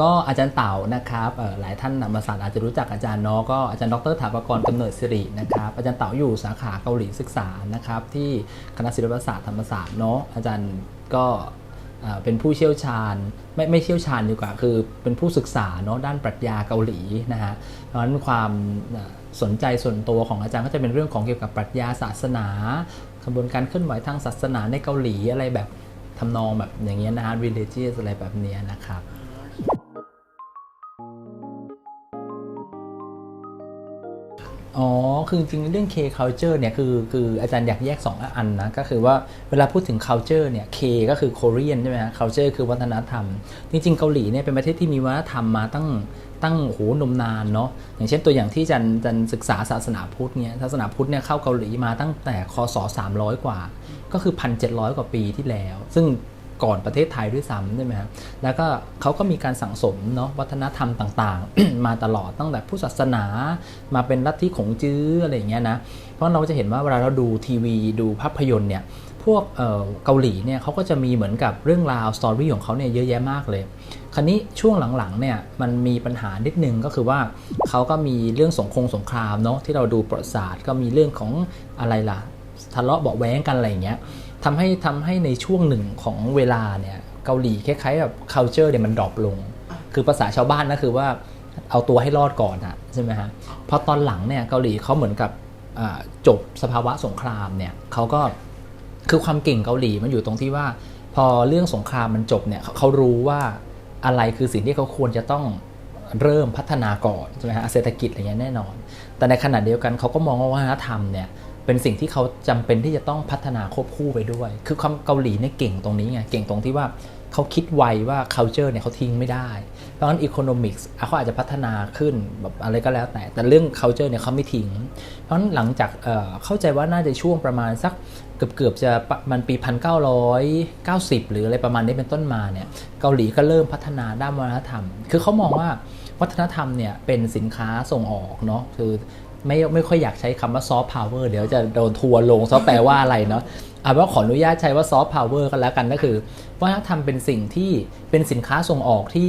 ก็อาจารย์เต่านะครับหลายท่านธรรมศาสตร์อาจจะรู้จักอาจารย์เนาะก็อาจารย์ดรถาปกรณ์กำเนิดสิรินะครับอาจารย์เต่าอยู่สาขาเกาหลีศึกษานะครับที่คณะศิลปศาสตร์ธรรมศาสตร์เนาะอาจารย์ก็เป็นผู้เชี่ยวชาญไม่ไม่เชี่ยวชาญดีกว่าคือเป็นผู้ศึกษาเนาะด้านปรัชญาเกาหลีนะฮะเพราะฉะนั้นความสนใจส่วนตัวของอาจารย์ก็จะเป็นเรื่องของเกี่ยวกับปรัชญาศาสนากระบวนการเคลื่อนไหวทางศาสนาในเกาหลีอะไรแบบทำนองแบบอย่างเงี้ยนะฮะ religious อะไรแบบเนี้ยนะครับ อ๋อ คือจริงเรื่อง K culture เนี่ยคือคืออาจารย์อยากแยก 2 อันนะ ก็คือว่าเวลาพูดถึง culture เนี่ย K ก็คือ Korean ใช่ไหมฮะ culture คือวัฒนธรรม จริง ๆ เกาหลีเนี่ยเป็นประเทศที่มีวัฒนธรรมมาตั้งตั้งโหนมนานเนาะ อย่างเช่นตัวอย่างที่จันจันศึกษาศาสนาพุทธเนี่ยศาสนาพุทธเนี่ยเข้าเกาหลีมาตั้งแต่คศ300 กว่า ก็คือ 1,700 กว่าปีที่แล้ว ซึ่ง ก่อนประเทศไทยด้วยซ้ำใช่ไหมครับแล้วก็เขาก็มีการสั่งสมเนาะวัฒนธรรมต่างๆ มาตลอดตั้งแต่ผู้ศาสนา มาเป็นลัทธิของจื้ออะไรอย่างเงี้ยนะเพราะเราจะเห็นว่าเวลาเราดูทีวีดูภาพยนตร์เนี่ยพวกเกาหลีเนี่ยเขาก็จะมีเหมือนกับเรื่องราวสตอรี่ของเขาเนี่ยเยอะแยะมากเลยคราวนี้ช่วงหลังๆเนี่ยมันมีปัญหานิดนึงก็คือว่าเขาก็มีเรื่องสงครามสงครามเนาะที่เราดูประวัติศาสตร์ก็มีเรื่องของอะไรล่ะทะเลาะเบาแว้งกันอะไรอย่างเงี้ย ทำให้ทำให้ในช่วงหนึ่งของเวลาเนี่ยเกาหลีคล้ายๆแบบ culture เนี่ยมันดรอปลง คือภาษาชาวบ้านก็คือว่าเอาตัวให้รอดก่อนอะใช่ไหมฮะเพราะตอนหลังเนี่ยเกาหลีเขาเหมือนกับอ่าจบสภาวะสงครามเนี่ยเขาก็คือความเก่งเกาหลีมันอยู่ตรงที่ว่า พอเรื่องสงครามมันจบเนี่ยเขาเขารู้ว่าอะไรคือสิ่งที่เขาควรจะต้องเริ่มพัฒนาก่อนใช่ไหมฮะเศรษฐกิจอะไรเงี้ยแน่นอน แต่ในขณะเดียวกันเขาก็มองว่าวัฒนธรรมเนี่ย เป็นสิ่งที่เขาจำเป็นที่จะต้องพัฒนาควบคู่ไปด้วย คือความเกาหลีเนี่ยเก่งตรงนี้ไง เก่งตรงที่ว่าเขาคิดไวว่า culture เนี่ยเขาทิ้งไม่ได้ เพราะฉะนั้น economics เขาอาจจะพัฒนาขึ้นแบบอะไรก็แล้วแต่ แต่เรื่อง culture เนี่ยเขาไม่ทิ้ง เพราะฉะนั้นหลังจากเเข้าใจว่าน่าจะช่วงประมาณสักเกือบเกือบๆจะมันปี 1990 หรืออะไรประมาณนี้เป็นต้นมาเนี่ย เกาหลีก็เริ่มพัฒนาด้านวัฒนธรรม คือเขามองว่าวัฒนธรรมเนี่ยเป็นสินค้าส่งออกเนาะคือ ไม่ไม่ค่อยอยากใช้คำว่าซอฟต์พาวเวอร์เดี๋ยวจะโดนทัวร์ลงซอฟแปลว่าอะไรเนาะเอาเป็นว่าขออนุญาตใช้ว่าซอฟต์พาวเวอร์กันแล้วกันก็คือวัฒนธรรมเป็นสิ่งที่เป็นสินค้าส่งออกที่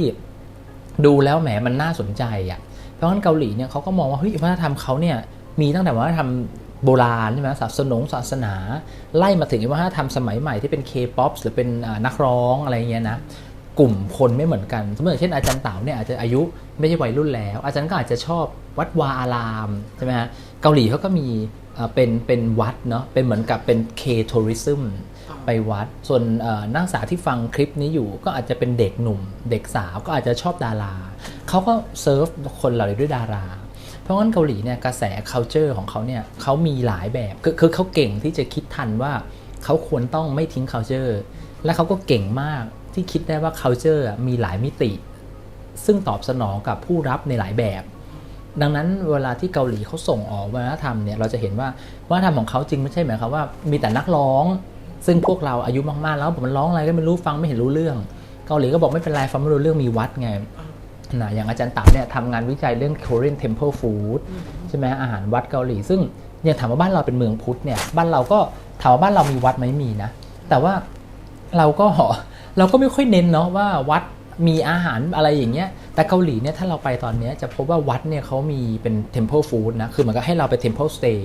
ดูแล้วแหมมันน่าสนใจอะ่ะเพราะฉะนั้นเกาหลีเนี่ยเขาก็มองว่าเฮ้ยวัฒนธรรมเขาเนี่ยมีตั้งแต่วัฒนธรรมโบราณใช่ไหมศาสนงศาสนา ไล่มาถึงวัฒนธรรมสมัยใหม่ที่เป็น K-POP หรือเป็นนักร้องอะไรเงี้ยนะ กลุ่มคนไม่เหมือนกัน สมมติอเช่นอาจารย์เต๋าเนี่ยอาจจะอายุไม่ใช่วัยรุ่นแล้ว อาจารย์ก็อาจจะชอบวัดวาอารามใช่ไหมฮะเกาหลีเขาก็มีเป็นเป็นวัดเนาะเป็นเหมือนกับเป็น K tourism ไปวัด ส่วนนักศึกษาที่ฟังคลิปนี้อยู่ก็อาจจะเป็นเด็กหนุ่ม เด็กสาวก็อาจจะชอบดาราเขาก็เซิร์ฟคนเหล่านี้ด้วยดารา เพราะงั้นเกาหลีเนี่ยกระแส culture ของเขาเนี่ยเขามีหลายแบบคือคือเขาเก่งที่จะคิดทันว่าเขาควรต้องไม่ทิ้ง culture และเขาก็เก่งมาก ที่คิดได้ว่า culture มีหลายมิติ ซึ่งตอบสนองกับผู้รับในหลายแบบ ดังนั้นเวลาที่เกาหลีเขาส่งออกวัฒนธรรมเนี่ยเราจะเห็นว่าวัฒนธรรมของเขาจริงไม่ใช่หมายความว่ามีแต่นักร้อง ซึ่งพวกเราอายุมากๆแล้วผมมันร้องอะไรก็ไม่รู้ฟังไม่เห็นรู้เรื่อง เกาหลีก็บอกไม่เป็นไรฟังไม่รู้เรื่องมีวัดไงนะอย่างอาจารย์ตับเนี่ยทำงานวิจัยเรื่อง Korean Temple Food ใช่ไหมอาหารวัดเกาหลี ซึ่งอย่างถามว่าบ้านเราเป็นเมืองพุทธเนี่ยบ้านเราก็ถามว่าบ้านเรามีวัดไหมมีนะ แต่ว่าเราก็ เราก็ไม่ค่อยเน้นเนาะว่าวัดมีอาหารอะไรอย่างเงี้ย แต่เกาหลีเนี่ยถ้าเราไปตอนเนี้ยจะพบว่าวัดเนี่ยเขามีเป็น Temple Food นะ คือเหมือนกับให้เราไป Temple Stay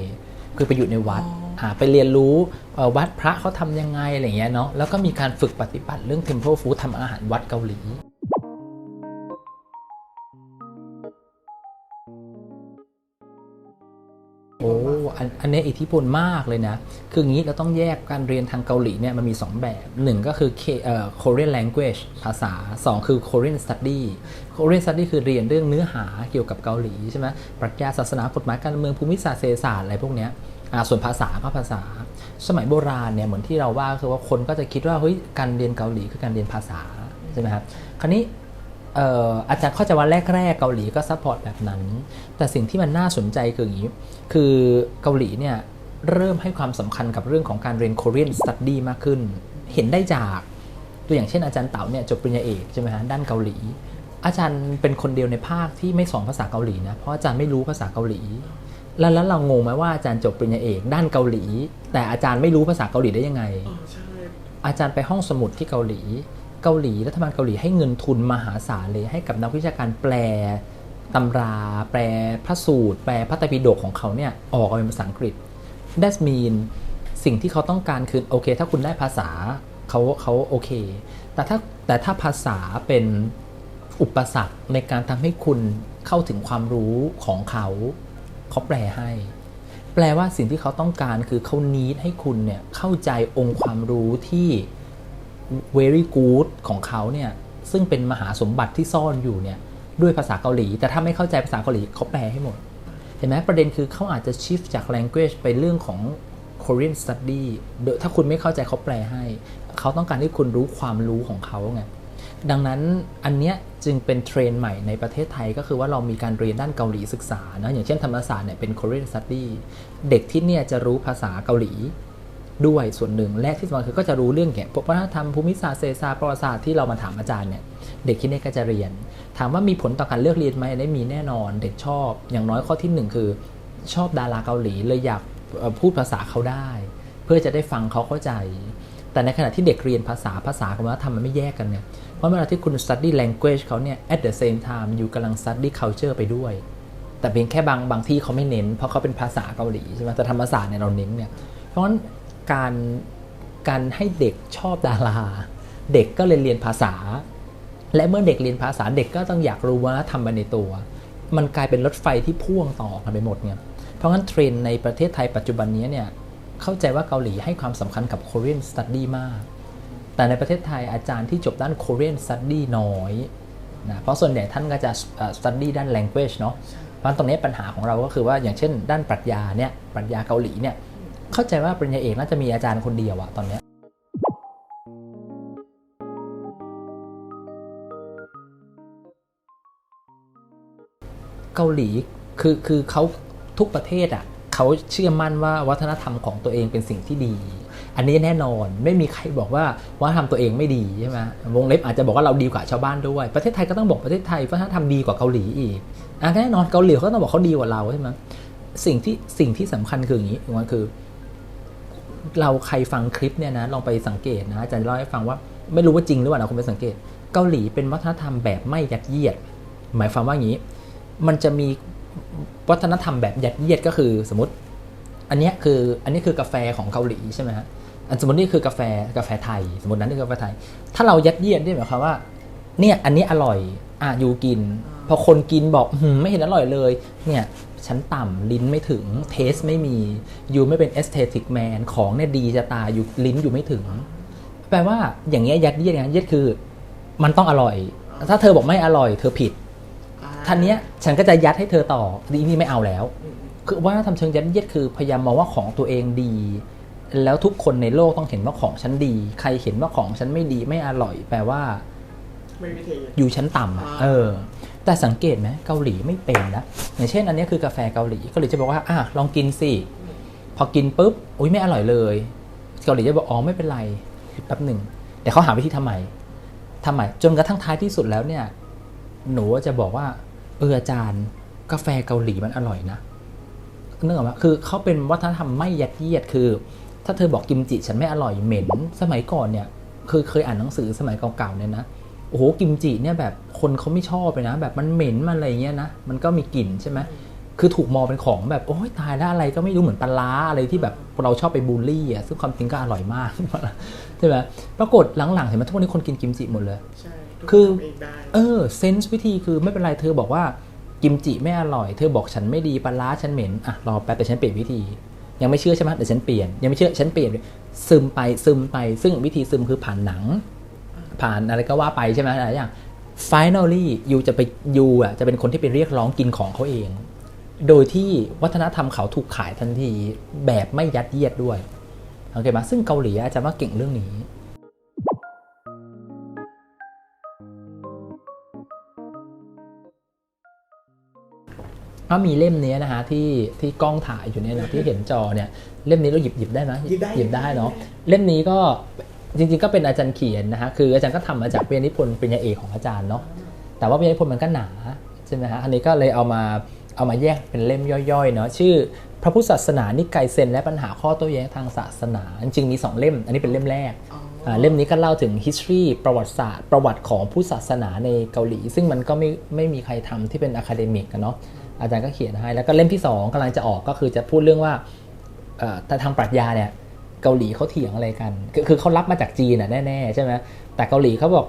คือไปอยู่ในวัดอ่าไปเรียนรู้เอ่อวัดพระเขาทำยังไงอะไรอย่างเงี้ยเนาะ แล้วก็มีการฝึกปฏิบัติเรื่อง Temple Food ทำอาหารวัดเกาหลี อันนเนี้ยอิทธิพลมากเลยนะ คืออย่างนี้เราต้องแยกการเรียนทางเกาหลีเนี่ยมันมี 2 แบบ 1 ก็คือ K- เอ่อ Korean language ภาษา 2 คือ Korean study Korean study คือเรียนเรื่องเนื้อหาเกี่ยวกับเกาหลีใช่ไหมปรัชญาศาสนากฎหมายการเมืองภูมิศาสตร์เศรษฐศาสตร์อะไรพวกเนี้ยส่วนภาษาก็ภาษา สมัยโบราณเนี่ยเหมือนที่เราว่าคือว่าคนก็จะคิดว่าเฮ้ยการเรียนเกาหลีคือการเรียนภาษาใช่ไหมครับคราวนี้ อ่ออาจารย์เข้าใจว่าแรกๆเกาหลีก็ซัพพอร์ตแบบนั้น แต่สิ่งที่มันน่าสนใจคืออย่างนี้ คือเกาหลีเนี่ยเริ่มให้ความสำคัญกับเรื่องของการเรียน Korean Study มากขึ้น เห็นได้จากตัวอย่างเช่นอาจารย์เต๋าเนี่ยจบปริญญาเอกใช่ไหมฮะด้านเกาหลี อาจารย์เป็นคนเดียวในภาคที่ไม่สอนภาษาเกาหลีนะเพราะอาจารย์ไม่รู้ภาษาเกาหลี แล้วแล้วเรางงไหมว่าอาจารย์จบปริญญาเอกด้านเกาหลี แต่อาจารย์ไม่รู้ภาษาเกาหลีได้ยังไงอาจารย์ไปห้องสมุดที่เกาหลี เกาหลีรัฐบาลเกาหลีให้เงินทุนมหาศาลเลยให้กับนักวิชาการแปลตำราแปลพระสูตร แปลพระไตรปิฎกของเขาเนี่ยออกเป็นภาษาอังกฤษ that mean สิ่งที่เขาต้องการคือโอเค ถ้าคุณได้ภาษาเขาเขาโอเค แต่ถ้าแต่ถ้าภาษาเป็นอุปสรรคในการทำให้คุณเข้าถึงความรู้ของเขาเขาแปลให้ แปลว่าสิ่งที่เขาต้องการคือเขานีดให้คุณเนี่ยเข้าใจองค์ความรู้ที่ very good ของเขาเนี่ยซึ่งเป็นมหาสมบัติที่ซ่อนอยู่เนี่ยด้วยภาษาเกาหลี แต่ถ้าไม่เข้าใจภาษาเกาหลีเขาแปลให้หมด เห็นไหมประเด็นคือเขาอาจจะ shift จาก language ไปเรื่องของ Korean study โดถ้าคุณไม่เข้าใจเขาแปลให้ เขาต้องการให้คุณรู้ความรู้ของเขาไงดังนั้นอันเนี้ยจึงเป็นเทรนใหม่ในประเทศไทยก็คือว่าเรามีการเรียนด้านเกาหลีศึกษานะอย่างเช่นธรรมศาสตร์เนี่ยเป็น Korean study เด็กที่เนี่ยจะรู้ภาษาเกาหลี ด้วยส่วนหนึ่ง และที่สำคัญคือก็จะรู้เรื่องเกี่ยวกับวัฒนธรรมภูมิศาสตร์เศรษฐศาสตร์ประวัติศาสตร์ที่เรามาถามอาจารย์เนี่ยเด็กที่นี่ก็จะเรียน ถามว่ามีผลต่อการเลือกเรียนไหมอันนี้มีแน่นอน เด็กชอบ อย่างน้อยข้อที่หนึ่งคือ ชอบดาราเกาหลีเลยอยากพูดภาษาเขาได้ เพื่อจะได้ฟังเขาเข้าใจ แต่ในขณะที่เด็กเรียนภาษาภาษากับวัฒนธรรมมันไม่แยกกันเนี่ยเพราะเวลาที่คุณ study language เขาเนี่ย at the same time อยู่กำลัง study culture ไปด้วยแต่เพียงแค่บางบางที่เขาไม่เน้น เพราะเขาเป็นภาษาเกาหลีใช่ไหมแต่ธรรมศาสตร์เนี่ยเราเน้นเนี่ยเพราะฉะนั้น การการให้เด็กชอบดารา เด็กก็เลยเรียนภาษา และเมื่อเด็กเรียนภาษาเด็กก็ต้องอยากรู้ว่าทำไปในตัว มันกลายเป็นรถไฟที่พ่วงต่อกันไปหมดเนี่ยเพราะงั้นเทรนด์ในประเทศไทยปัจจุบันนี้เนี่ยเข้าใจว่าเกาหลีให้ความสำคัญกับ Korean Study มาก แต่ในประเทศไทยอาจารย์ที่จบด้าน Korean Study น้อยนะเพราะส่วนใหญ่ท่านก็จะ study ด้าน language เนาะเพราะงั้นตรงนี้ปัญหาของเราก็คือว่าอย่างเช่น ด้านปรัชญาเนี่ยปรัชญาเกาหลีเนี่ย เข้าใจว่าปริญญาเอกน่าจะมีอาจารย์คนเดียวอะตอนเนี้ยเกาหลีคือคือเขาทุกประเทศอะเขาเชื่อมั่นว่าวัฒนธรรมของตัวเองเป็นสิ่งที่ดี อันนี้แน่นอนไม่มีใครบอกว่าวัฒนธรรมตัวเองไม่ดีใช่ไหมวงเล็บอาจจะบอกว่าเราดีกว่าชาวบ้านด้วย ประเทศไทยก็ต้องบอกประเทศไทยวัฒนธรรมดีกว่าเกาหลีอีกอะแน่นอนเกาหลีเขาต้องบอกเขาดีกว่าเราใช่ไหมสิ่งที่สิ่งที่สำคัญคืออย่างนี้มันคือ เราใครฟังคลิปเนี่ยนะลองไปสังเกตนะอาจารย์เล่าให้ฟังว่าไม่รู้ว่าจริงหรือเปล่านะคุณไปสังเกต เกาหลีเป็นวัฒนธรรมแบบไม่ยัดเยียด หมายความว่าอย่างนี้ มันจะมีวัฒนธรรมแบบยัดเยียดก็คือสมมติ อันเนี้ยคืออันนี้คือกาแฟของเกาหลีใช่ไหมฮะอันสมมตินี่คือกาแฟกาแฟไทย สมมตินั้นนี่คือกาแฟไทย ถ้าเรายัดเยียดนี่หมายความว่า เนี่ยอันนี้อร่อยอะอยู่กิน พอคนกินบอกหืมไม่เห็นอร่อยเลย เนี่ย ฉันต่ำลิ้นไม่ถึงเทสไม่มียูไม่เป็นเอสเตติกแมนของเนี่ยดีจะตายอยู่ลิ้นอยู่ไม่ถึง แปลว่าอย่างเงี้ยยัดเยียดไงยัดเยียดคือ มันต้องอร่อย ถ้าเธอบอกไม่อร่อย เธอผิดทันเนี้ยฉันก็จะยัดให้เธอต่อนี่นี่ไม่เอาแล้ว คือว่าทำเชิงยัดเยียดคือพยายามมองว่าของตัวเองดี แล้วทุกคนในโลกต้องเห็นว่าของฉันดี ใครเห็นว่าของฉันไม่ดีไม่อร่อย แปลว่าไม่มีเทอยู่ชั้นต่ำอะอ่าเออ แต่สังเกตไหมเกาหลีไม่เป็นนะอย่างเช่น อันนี้คือกาแฟเกาหลีเกาหลีจะบอกว่าอะลองกินสิพอกินปุ๊บอุ้ยไม่อร่อยเลย เกาหลีจะบอกอ๋อไม่เป็นไรแป๊บหนึ่งเดี๋ยวเขาหาวิธีทำไมทำไมจนกระทั่งท้ายที่สุดแล้วเนี่ยหนูจะบอกว่าเอออาจารย์กาแฟเกาหลีมันอร่อยนะนึกออกไหมคือเขาเป็นวัฒนธรรมไม่ยัดเยียดคือ ถ้าเธอบอกกิมจิฉันไม่อร่อยเหม็น สมัยก่อนเนี่ยคือเคยอ่านหนังสือสมัยเก่าๆเนี่ยนะ โอ้โหกิมจิเนี่ยแบบคนเขาไม่ชอบเลยนะ แบบมันเหม็นมันอะไรเงี้ยนะมันก็มีกลิ่นใช่ไหมคือถูกมองเป็นของแบบโอ้ยตายแล้วอะไรก็ไม่รู้เหมือนปลาร้าอะไรที่แบบเราชอบไปบูลลี่อะซึ่งความจริงก็อร่อยมากใช่ไหมปรากฏหลังๆเห็นไหมทุกวันนี้คนกินกิมจิหมดเลยใช่ทุกคือทำเองได้เออเซนส์วิธีคือไม่เป็นไรเธอบอกว่ากิมจิไม่อร่อยเธอบอกฉันไม่ดีปลาร้าฉันเหม็นอะรอแป๊บแต่ฉันเปลี่ยนวิธี ยังไม่เชื่อใช่ไหมเดี๋ยวฉันเปลี่ยนยังไม่เชื่อฉันเปลี่ยนซึมไปซึมไปซึ่งวิธีซึมคือผ่านหนัง ผ่านอะไรก็ว่าไปใช่ไหมอะไรอย่าง finally ยูจะไปยูอะจะเป็นคนที่ไปเรียกร้องกินของเขาเอง โดยที่วัฒนธรรมเขาถูกขายทันทีแบบไม่ยัดเยียดด้วยโอเคไหมซึ่งเกาหลีอาจจะว่าเก่งเรื่องนี้ก็มีเล่มนี้นะฮะที่ที่กล้องถ่ายอยู่เนี่ยนะที่เห็นจอเนี่ยเล่มนี้เราหยิบหยิบได้ไหมหยิบได้หยิบได้เนาะเล่มนี้ก็ จริงๆก็เป็นอาจารย์เขียนนะฮะคืออาจารย์ก็ทำมาจากปริญญานิพนธ์ปริญญาเอกของอาจารย์เนาะแต่ว่าปริญญานิพนธ์มันก็หนาใช่ไหมฮะอันนี้ก็เลยเอามาเอามาแยกเป็นเล่มย่อยๆเนาะชื่อ พระพุทธศาสนานิกายเซนและปัญหาข้อโต้แย้งทางศาสนา จริงๆมีสองเล่ม อันนี้เป็นเล่มแรกอ๋ออ่าเล่มนี้ก็เล่าถึง history ประวัติศาสตร์ประวัติของพุทธศาสนาในเกาหลี ซึ่งมันก็ไม่ไม่มีใครทำที่เป็นอะคาเดมิกกันเนาะอาจารย์ก็เขียนให้แล้วก็เล่มที่ 2กำลังจะออกก็คือจะพูดเรื่องว่าเอ่อแต่ทางปรัชญาเนี่ย เกาหลีเขาเถียงอะไรกัน คือคือเขารับมาจากจีนน่ะแน่ๆใช่ไหมแต่เกาหลีเขาบอก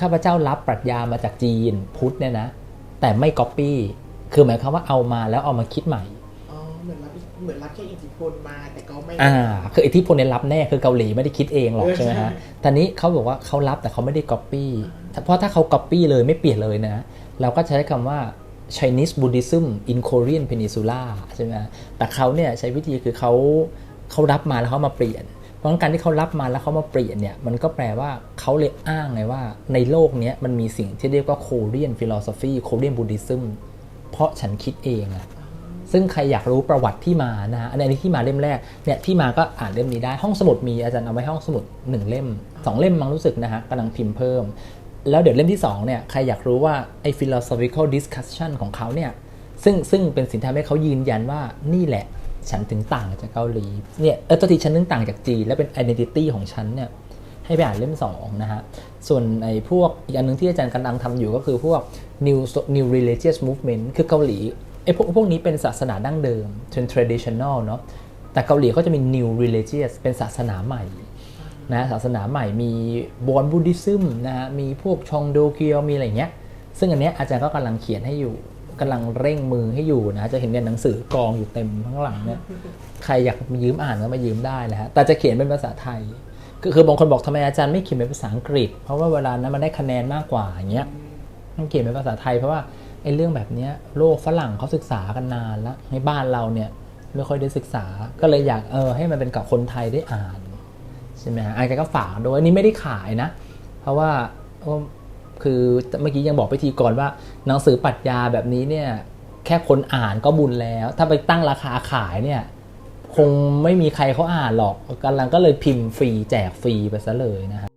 ข้าพเจ้ารับปรัชญามาจากจีนพุทธเนี่ยนะ แต่ไม่ก๊อปปี้คือหมายความว่าเอามาแล้วเอามาคิดใหม่อ๋อเหมือนรับเหมือนรับแค่อิทธิพลมาแต่ก็ไม่อ่าคืออิทธิพลเนี่ยรับแน่คือเกาหลีไม่ได้คิดเองหรอกเออใช่ไหมฮะใช่ตอนนี้เขาบอกว่าเขารับแต่เขาไม่ได้ก๊อปปี้เพราะถ้าเขาก๊อปปี้เลยไม่เปลี่ยนเลยนะ เราก็ใช้คำว่า Chinese Buddhism in Korean Peninsula ใช่ไหมฮะแต่เขาเนี่ยใช้วิธีคือเขา เขารับมาแล้วเขามาเปลี่ยน เพราะงั้นการที่เขารับมาแล้วเขามาเปลี่ยนเนี่ยมันก็แปลว่าเขาเลยอ้างไงว่า ในโลกนี้มันมีสิ่งที่เรียกว่า Korean Philosophy Korean Buddhism เพราะฉันคิดเองอะซึ่งใครอยากรู้ประวัติที่มานะฮะอันนี้ที่มาเล่มแรกเนี่ยที่มาก็อ่านเล่มนี้ได้ ห้องสมุดมีอาจารย์เอาไว้ห้องสมุดหนึ่งเล่มสองเล่มมั้งรู้สึกนะฮะกำลังพิมพ์เพิ่ม แล้วเดี๋ยวเล่มที่สองเนี่ยใครอยากรู้ว่าไอ้ philosophical discussion ของเขาเนี่ยซึ่งซึ่งเป็นสิ่งที่ทำให้เขายืนยันว่านี่แหละ ฉันถึงต่างจากเกาหลีเนี่ยเออตัวที่ฉันถึงต่างจากจีนและเป็น identity ของฉันเนี่ยให้ไปอ่านเล่มสองนะฮะ ส่วนไอ้พวกอีกอันหนึงที่อาจารย์กำลังทำอยู่ก็คือพวก new new religious movement คือเกาหลีไอ้พวกพวกนี้เป็นศาสนาดั้งเดิม traditional เนาะแต่เกาหลีเขาจะมี new religious เป็นศาสนาใหม่นะศาสนาใหม่มีบอนบูดิซึมนะฮะมีพวกชองโดเกียวมีอะไรเงี้ยซึ่งอันเนี้ยอาจารย์ก็กำลังเขียนให้อยู่ กำลังเร่งมือให้อยู่นะจะเห็นเนี่ยหนังสือกองอยู่เต็มข้างหลังเนี่ยใครอยากยืมอ่านก็มายืมได้นะฮะแต่จะเขียนเป็นภาษาไทยก็คือบางคนบอกทำไมอาจารย์ไม่เขียนเป็นภาษาอังกฤษ เพราะว่าเวลานั้นมันได้คะแนนมากกว่าอย่างเงี้ยต้องเขียนเป็นภาษาไทยเพราะว่าไอ้เรื่องแบบเนี้ยโลกฝรั่งเขาศึกษากันนานแล้วในบ้านเราเนี่ยไม่ค่อยได้ศึกษาก็เลยอยากเออให้มันเป็นกับคนไทยได้อ่านใช่ไหมฮะอาจารย์ก็ฝากด้วยอันนี้ไม่ได้ขายนะ เพราะว่าเพราะ คือเมื่อกี้ยังบอกพิธีกรว่าหนังสือปรัชญาแบบนี้เนี่ยแค่คนอ่านก็บุญแล้ว ถ้าไปตั้งราคาขายเนี่ยคงไม่มีใครเขาอ่านหรอกกำลังก็เลยพิมพ์ฟรีแจกฟรีไปซะเลยนะฮะ